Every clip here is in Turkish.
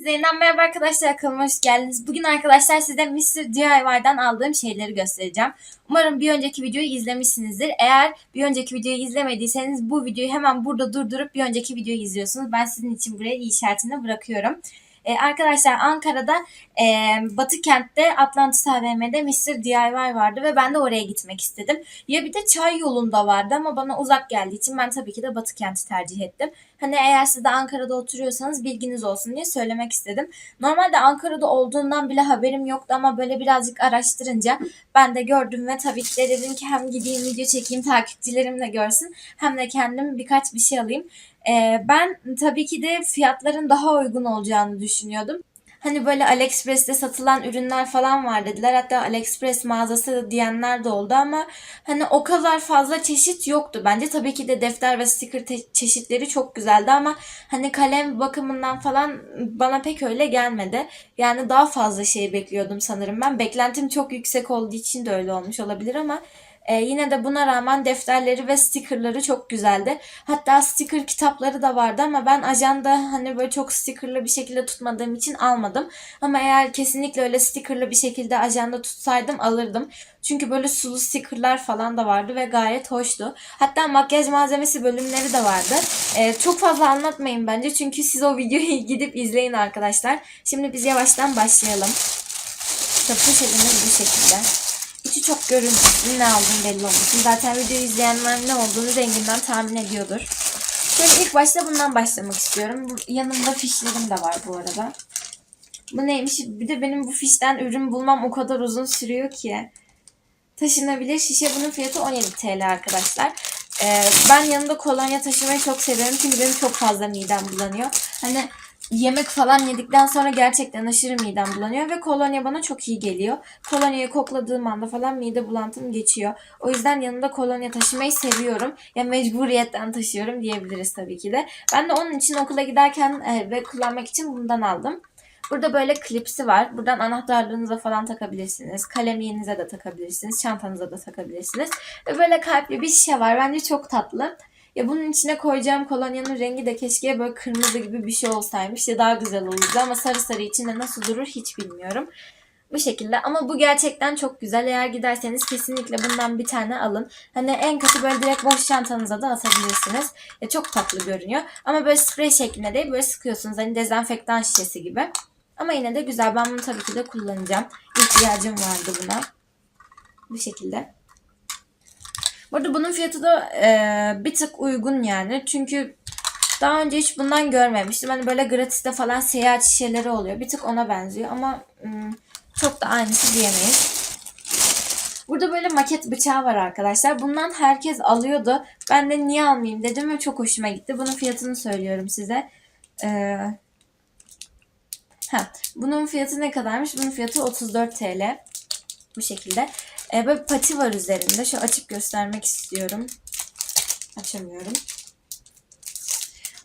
Zeynep merhaba arkadaşlar kanalıma hoş geldiniz. Bugün arkadaşlar size Mr. DIY'dan aldığım şeyleri göstereceğim. Umarım bir önceki videoyu izlemişsinizdir. Eğer bir önceki videoyu izlemediyseniz bu videoyu hemen burada durdurup bir önceki videoyu izliyorsunuz. Ben sizin için buraya i işaretini bırakıyorum. Ee, arkadaşlar Ankara'da e, Batı kentte Atlantis AVM'de Mr. DIY vardı ve ben de oraya gitmek istedim. Ya bir de çay yolunda vardı ama bana uzak geldiği için ben tabii ki de Batı kenti tercih ettim. Hani eğer siz de Ankara'da oturuyorsanız bilginiz olsun diye söylemek istedim. Normalde Ankara'da olduğundan bile haberim yoktu ama böyle birazcık araştırınca ben de gördüm ve tabii ki de dedim ki hem gideyim video çekeyim takipçilerim de görsün hem de kendim birkaç bir şey alayım. Ee, ben tabii ki de fiyatların daha uygun olacağını düşünüyordum. Hani böyle AliExpress'te satılan ürünler falan var dediler. Hatta AliExpress mağazası diyenler de oldu ama hani o kadar fazla çeşit yoktu. Bence tabii ki de defter ve sticker çeşitleri çok güzeldi ama hani kalem bakımından falan bana pek öyle gelmedi. Yani daha fazla şey bekliyordum sanırım ben. Beklentim çok yüksek olduğu için de öyle olmuş olabilir ama e, yine de buna rağmen defterleri ve stickerları çok güzeldi. Hatta sticker kitapları da vardı ama ben ajanda hani böyle çok stickerlı bir şekilde tutmadığım için almadım. Ama eğer kesinlikle öyle stickerlı bir şekilde ajanda tutsaydım alırdım. Çünkü böyle sulu stickerlar falan da vardı ve gayet hoştu. Hatta makyaj malzemesi bölümleri de vardı. E, çok fazla anlatmayın bence çünkü siz o videoyu gidip izleyin arkadaşlar. Şimdi biz yavaştan başlayalım. İşte poşetimiz bu şekilde. İçi çok görüntüsü ne aldığım belli olmasın. Zaten videoyu izleyenler ne olduğunu renginden tahmin ediyordur. Şöyle ilk başta bundan başlamak istiyorum. Yanımda fişlerim de var bu arada. Bu neymiş? Bir de benim bu fişten ürün bulmam o kadar uzun sürüyor ki. Taşınabilir şişe bunun fiyatı 17 TL arkadaşlar. Ee, ben yanımda kolonya taşımayı çok seviyorum çünkü benim çok fazla midem bulanıyor. Hani yemek falan yedikten sonra gerçekten aşırı midem bulanıyor ve kolonya bana çok iyi geliyor. Kolonyayı kokladığım anda falan mide bulantım geçiyor. O yüzden yanımda kolonya taşımayı seviyorum. Ya mecburiyetten taşıyorum diyebiliriz tabii ki de. Ben de onun için okula giderken e, ve kullanmak için bundan aldım. Burada böyle klipsi var. Buradan anahtarlığınıza falan takabilirsiniz. Kalemliğinize de takabilirsiniz. Çantanıza da takabilirsiniz. Ve böyle kalpli bir şişe var. Bence çok tatlı. Ya bunun içine koyacağım kolonyanın rengi de keşke böyle kırmızı gibi bir şey olsaymış ya daha güzel olurdu ama sarı sarı içinde nasıl durur hiç bilmiyorum. Bu şekilde ama bu gerçekten çok güzel. Eğer giderseniz kesinlikle bundan bir tane alın. Hani en kötü böyle direkt boş çantanıza da atabilirsiniz. Ya çok tatlı görünüyor. Ama böyle sprey şeklinde değil böyle sıkıyorsunuz. Hani dezenfektan şişesi gibi. Ama yine de güzel. Ben bunu tabii ki de kullanacağım. İhtiyacım vardı buna. Bu şekilde. Burada bunun fiyatı da e, bir tık uygun yani. Çünkü daha önce hiç bundan görmemiştim. Hani böyle gratis'te falan seyahat şişeleri oluyor. Bir tık ona benziyor ama ım, çok da aynısı diyemeyiz. Burada böyle maket bıçağı var arkadaşlar. Bundan herkes alıyordu. Ben de niye almayayım dedim ve çok hoşuma gitti. Bunun fiyatını söylüyorum size. Ee, ha, bunun fiyatı ne kadarmış? Bunun fiyatı 34 TL. Bu şekilde. Ee, böyle pati var üzerinde. Şu açıp göstermek istiyorum. Açamıyorum.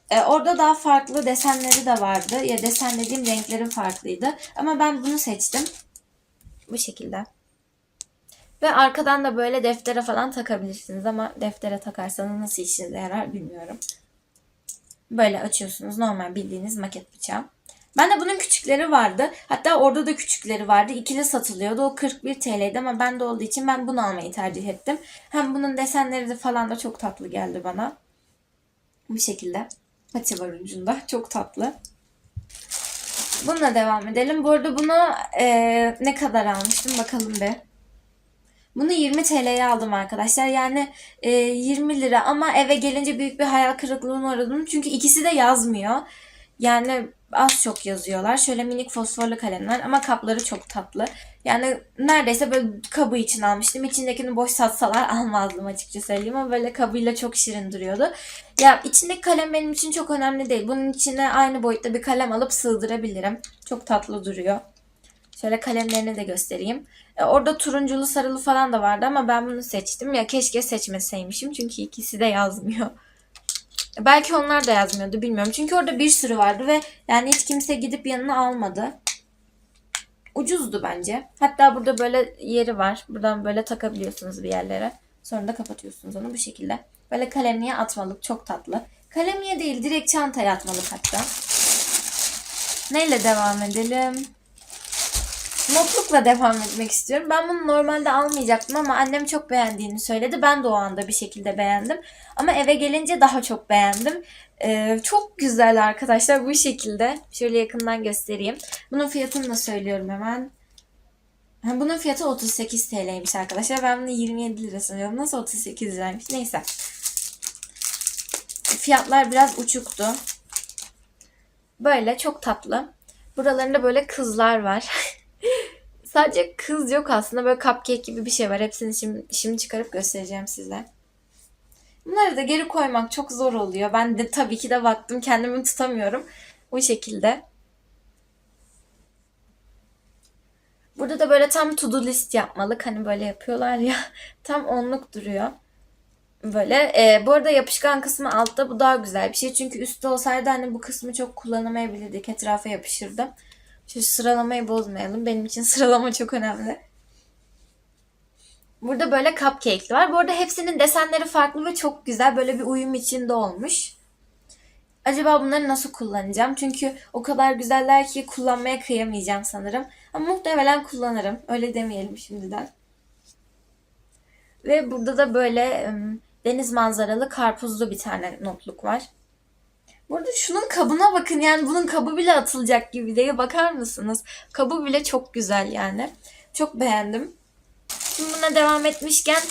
Ee, orada daha farklı desenleri de vardı. Ya desen dediğim renkleri farklıydı. Ama ben bunu seçtim. Bu şekilde. Ve arkadan da böyle deftere falan takabilirsiniz. Ama deftere takarsanız nasıl işinize yarar bilmiyorum. Böyle açıyorsunuz. Normal bildiğiniz maket bıçağı. Ben de bunun küçükleri vardı. Hatta orada da küçükleri vardı. İkili satılıyordu. O 41 TL'ydi ama bende olduğu için ben bunu almayı tercih ettim. Hem bunun desenleri de falan da çok tatlı geldi bana. Bu şekilde. Pati var ucunda. Çok tatlı. Bununla devam edelim. Bu arada bunu e, ne kadar almıştım bakalım be. Bunu 20 TL'ye aldım arkadaşlar. Yani e, 20 lira ama eve gelince büyük bir hayal kırıklığına uğradım. Çünkü ikisi de yazmıyor. Yani az çok yazıyorlar. Şöyle minik fosforlu kalemler ama kapları çok tatlı. Yani neredeyse böyle kabı için almıştım. İçindekini boş satsalar almazdım açıkça söyleyeyim ama böyle kabıyla çok şirin duruyordu. Ya içindeki kalem benim için çok önemli değil. Bunun içine aynı boyutta bir kalem alıp sığdırabilirim. Çok tatlı duruyor. Şöyle kalemlerini de göstereyim. E, orada turunculu sarılı falan da vardı ama ben bunu seçtim. Ya keşke seçmeseymişim çünkü ikisi de yazmıyor. Belki onlar da yazmıyordu bilmiyorum. Çünkü orada bir sürü vardı ve yani hiç kimse gidip yanına almadı. Ucuzdu bence. Hatta burada böyle yeri var. Buradan böyle takabiliyorsunuz bir yerlere. Sonra da kapatıyorsunuz onu bu şekilde. Böyle kalemliğe atmalık çok tatlı. Kalemliğe değil direkt çantaya atmalık hatta. Neyle devam edelim? Notlukla devam etmek istiyorum. Ben bunu normalde almayacaktım ama annem çok beğendiğini söyledi. Ben de o anda bir şekilde beğendim. Ama eve gelince daha çok beğendim. Ee, çok güzel arkadaşlar bu şekilde. Şöyle yakından göstereyim. Bunun fiyatını da söylüyorum hemen. Bunun fiyatı 38 TL'ymiş arkadaşlar. Ben bunu 27 lira sanıyordum. Nasıl 38 liraymış? Neyse. Fiyatlar biraz uçuktu. Böyle çok tatlı. Buralarında böyle kızlar var. Sadece kız yok aslında. Böyle cupcake gibi bir şey var. Hepsini şimdi, şimdi çıkarıp göstereceğim size. Bunları da geri koymak çok zor oluyor. Ben de tabii ki de baktım kendimi tutamıyorum. Bu şekilde. Burada da böyle tam to do list yapmalık. Hani böyle yapıyorlar ya. Tam onluk duruyor. Böyle. E, bu arada yapışkan kısmı altta. Bu daha güzel bir şey. Çünkü üstte olsaydı hani bu kısmı çok kullanamayabilirdik. Etrafa yapışırdı. Şu sıralamayı bozmayalım. Benim için sıralama çok önemli. Burada böyle cupcake'li var. Bu arada hepsinin desenleri farklı ve çok güzel. Böyle bir uyum içinde olmuş. Acaba bunları nasıl kullanacağım? Çünkü o kadar güzeller ki kullanmaya kıyamayacağım sanırım. Ama muhtemelen kullanırım. Öyle demeyelim şimdiden. Ve burada da böyle deniz manzaralı karpuzlu bir tane notluk var. Burada şunun kabına bakın yani bunun kabı bile atılacak gibi değil. Bakar mısınız? Kabı bile çok güzel yani. Çok beğendim. Şimdi buna devam etmişken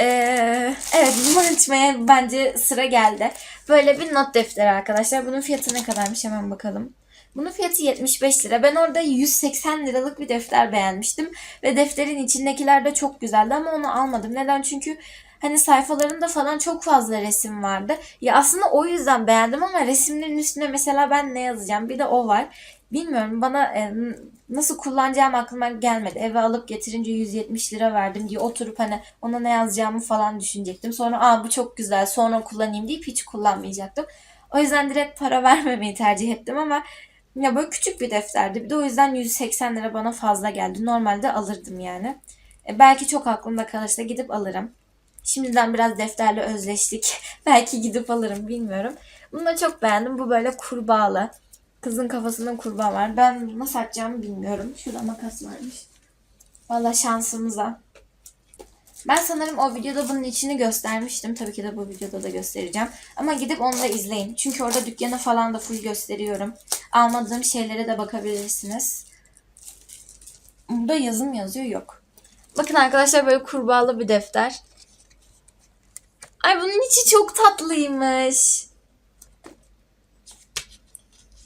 eee, evet bunu açmaya bence sıra geldi. Böyle bir not defteri arkadaşlar. Bunun fiyatı ne kadarmış hemen bakalım. Bunun fiyatı 75 lira. Ben orada 180 liralık bir defter beğenmiştim. Ve defterin içindekiler de çok güzeldi ama onu almadım. Neden? Çünkü hani sayfalarında falan çok fazla resim vardı. Ya aslında o yüzden beğendim ama resimlerin üstüne mesela ben ne yazacağım? Bir de o var. Bilmiyorum bana e, nasıl kullanacağım aklıma gelmedi. Eve alıp getirince 170 lira verdim diye oturup hani ona ne yazacağımı falan düşünecektim. Sonra aa bu çok güzel sonra kullanayım deyip hiç kullanmayacaktım. O yüzden direkt para vermemeyi tercih ettim ama ya böyle küçük bir defterdi. Bir de o yüzden 180 lira bana fazla geldi. Normalde alırdım yani. E, belki çok aklımda kalırsa gidip alırım. Şimdiden biraz defterle özleştik. belki gidip alırım bilmiyorum. Bunu da çok beğendim. Bu böyle kurbağalı. Kızın kafasında kurbağa var. Ben nasıl açacağımı bilmiyorum. Şurada makas varmış. Valla şansımıza. Ben sanırım o videoda bunun içini göstermiştim. Tabii ki de bu videoda da göstereceğim. Ama gidip onu da izleyin. Çünkü orada dükkanı falan da full gösteriyorum. Almadığım şeylere de bakabilirsiniz. Burada yazım yazıyor yok. Bakın arkadaşlar böyle kurbağalı bir defter. Ay bunun içi çok tatlıymış.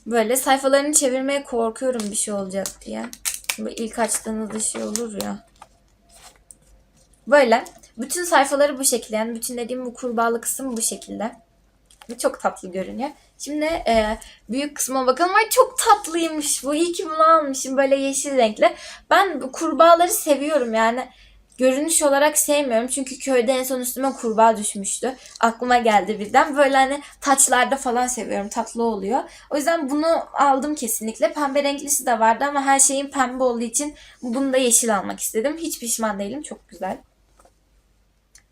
Böyle sayfalarını çevirmeye korkuyorum bir şey olacak diye. Böyle ilk açtığınızda şey olur ya. Böyle. Bütün sayfaları bu şekilde. Yani bütün dediğim bu kurbağalı kısım bu şekilde. Ve çok tatlı görünüyor. Şimdi e, büyük kısma bakalım. Ay çok tatlıymış bu. İyi ki bunu almışım. Böyle yeşil renkli. Ben bu kurbağaları seviyorum yani. Görünüş olarak sevmiyorum. Çünkü köyde en son üstüme kurbağa düşmüştü. Aklıma geldi birden. Böyle hani taçlarda falan seviyorum. Tatlı oluyor. O yüzden bunu aldım kesinlikle. Pembe renklisi de vardı ama her şeyin pembe olduğu için bunu da yeşil almak istedim. Hiç pişman değilim. Çok güzel.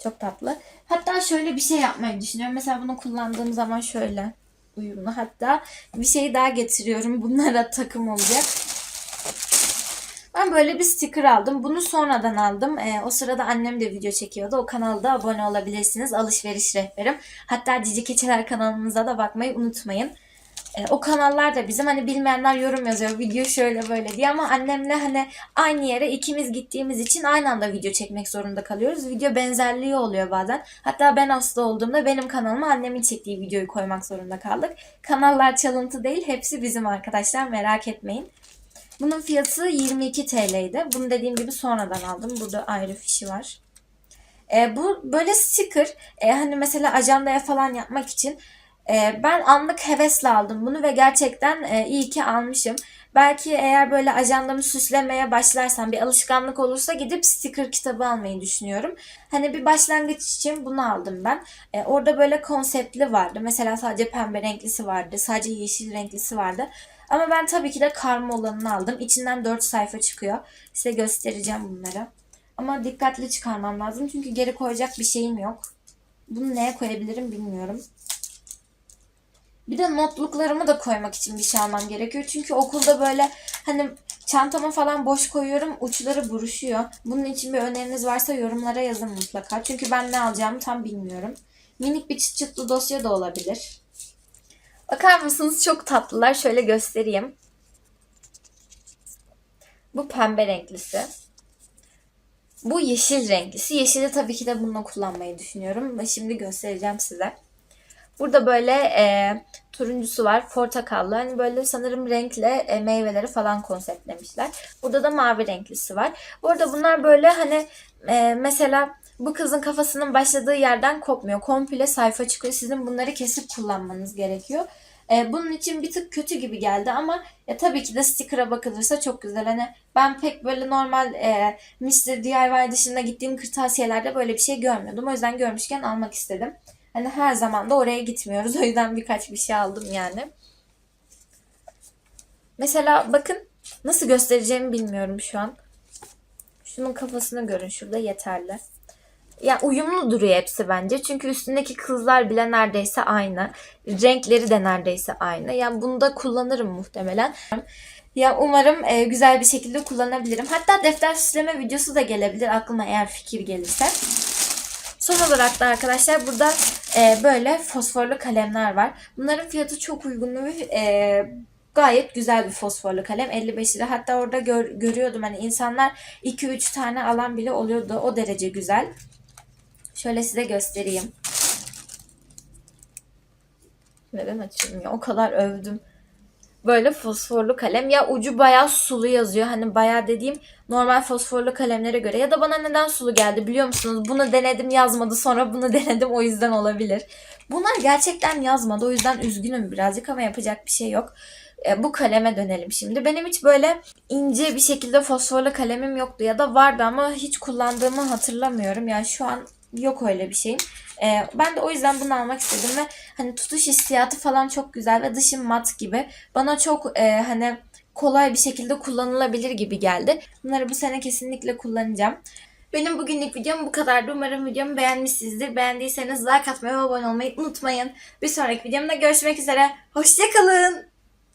Çok tatlı. Hatta şöyle bir şey yapmayı düşünüyorum. Mesela bunu kullandığım zaman şöyle uyumlu. Hatta bir şey daha getiriyorum. Bunlara takım olacak. Ben böyle bir sticker aldım. Bunu sonradan aldım. Ee, o sırada annem de video çekiyordu. O kanalda abone olabilirsiniz. Alışveriş rehberim. Hatta Cici Keçeler kanalımıza da bakmayı unutmayın. Ee, o kanallar da bizim hani bilmeyenler yorum yazıyor. Video şöyle böyle diye ama annemle hani aynı yere ikimiz gittiğimiz için aynı anda video çekmek zorunda kalıyoruz. Video benzerliği oluyor bazen. Hatta ben hasta olduğumda benim kanalıma annemin çektiği videoyu koymak zorunda kaldık. Kanallar çalıntı değil. Hepsi bizim arkadaşlar. Merak etmeyin. Bunun fiyatı 22 TL'ydi. Bunu dediğim gibi sonradan aldım. Burada ayrı fişi var. E, bu böyle sticker e, hani mesela ajandaya falan yapmak için e, ben anlık hevesle aldım bunu ve gerçekten e, iyi ki almışım. Belki eğer böyle ajandamı süslemeye başlarsam bir alışkanlık olursa gidip sticker kitabı almayı düşünüyorum. Hani bir başlangıç için bunu aldım ben. E, orada böyle konseptli vardı. Mesela sadece pembe renklisi vardı. Sadece yeşil renklisi vardı. Ama ben tabii ki de karma olanını aldım. İçinden 4 sayfa çıkıyor. Size göstereceğim bunları. Ama dikkatli çıkarmam lazım. Çünkü geri koyacak bir şeyim yok. Bunu neye koyabilirim bilmiyorum. Bir de notluklarımı da koymak için bir şey almam gerekiyor. Çünkü okulda böyle hani çantama falan boş koyuyorum uçları buruşuyor. Bunun için bir öneriniz varsa yorumlara yazın mutlaka. Çünkü ben ne alacağımı tam bilmiyorum. Minik bir çıt çıtlı dosya da olabilir. Bakar mısınız çok tatlılar. Şöyle göstereyim. Bu pembe renklisi. Bu yeşil renklisi. Yeşili tabii ki de bununla kullanmayı düşünüyorum. Ve şimdi göstereceğim size. Burada böyle e, turuncusu var. Portakallı. Hani böyle sanırım renkle e, meyveleri falan konseptlemişler. Burada da mavi renklisi var. Bu arada bunlar böyle hani e, mesela bu kızın kafasının başladığı yerden kopmuyor. Komple sayfa çıkıyor. Sizin bunları kesip kullanmanız gerekiyor. E, bunun için bir tık kötü gibi geldi ama ya tabii ki de sticker'a bakılırsa çok güzel. Hani ben pek böyle normal e, Mr. DIY dışında gittiğim kırtasiyelerde böyle bir şey görmüyordum. O yüzden görmüşken almak istedim. Hani her zaman da oraya gitmiyoruz. O yüzden birkaç bir şey aldım yani. Mesela bakın nasıl göstereceğimi bilmiyorum şu an. Şunun kafasını görün şurada yeterli. Ya uyumlu duruyor hepsi bence. Çünkü üstündeki kızlar bile neredeyse aynı. Renkleri de neredeyse aynı. Yani bunu da kullanırım muhtemelen. Ya umarım e, güzel bir şekilde kullanabilirim. Hatta defter süsleme videosu da gelebilir aklıma eğer fikir gelirse. Son olarak da arkadaşlar burada e, böyle fosforlu kalemler var. Bunların fiyatı çok uygun ve e, gayet güzel bir fosforlu kalem. 55 lira. Hatta orada gör, görüyordum hani insanlar 2-3 tane alan bile oluyordu. O derece güzel. Şöyle size göstereyim. Neden açılmıyor? O kadar övdüm. Böyle fosforlu kalem. Ya ucu bayağı sulu yazıyor. Hani bayağı dediğim normal fosforlu kalemlere göre. Ya da bana neden sulu geldi biliyor musunuz? Bunu denedim yazmadı. Sonra bunu denedim o yüzden olabilir. Bunlar gerçekten yazmadı. O yüzden üzgünüm birazcık ama yapacak bir şey yok. E, bu kaleme dönelim şimdi. Benim hiç böyle ince bir şekilde fosforlu kalemim yoktu. Ya da vardı ama hiç kullandığımı hatırlamıyorum. Yani şu an yok öyle bir şeyim. Ee, ben de o yüzden bunu almak istedim ve hani tutuş hissiyatı falan çok güzel ve dışı mat gibi. Bana çok e, hani kolay bir şekilde kullanılabilir gibi geldi. Bunları bu sene kesinlikle kullanacağım. Benim bugünlük videom bu kadardı. Umarım videomu beğenmişsinizdir. Beğendiyseniz like atmayı ve abone olmayı unutmayın. Bir sonraki videomda görüşmek üzere. Hoşçakalın.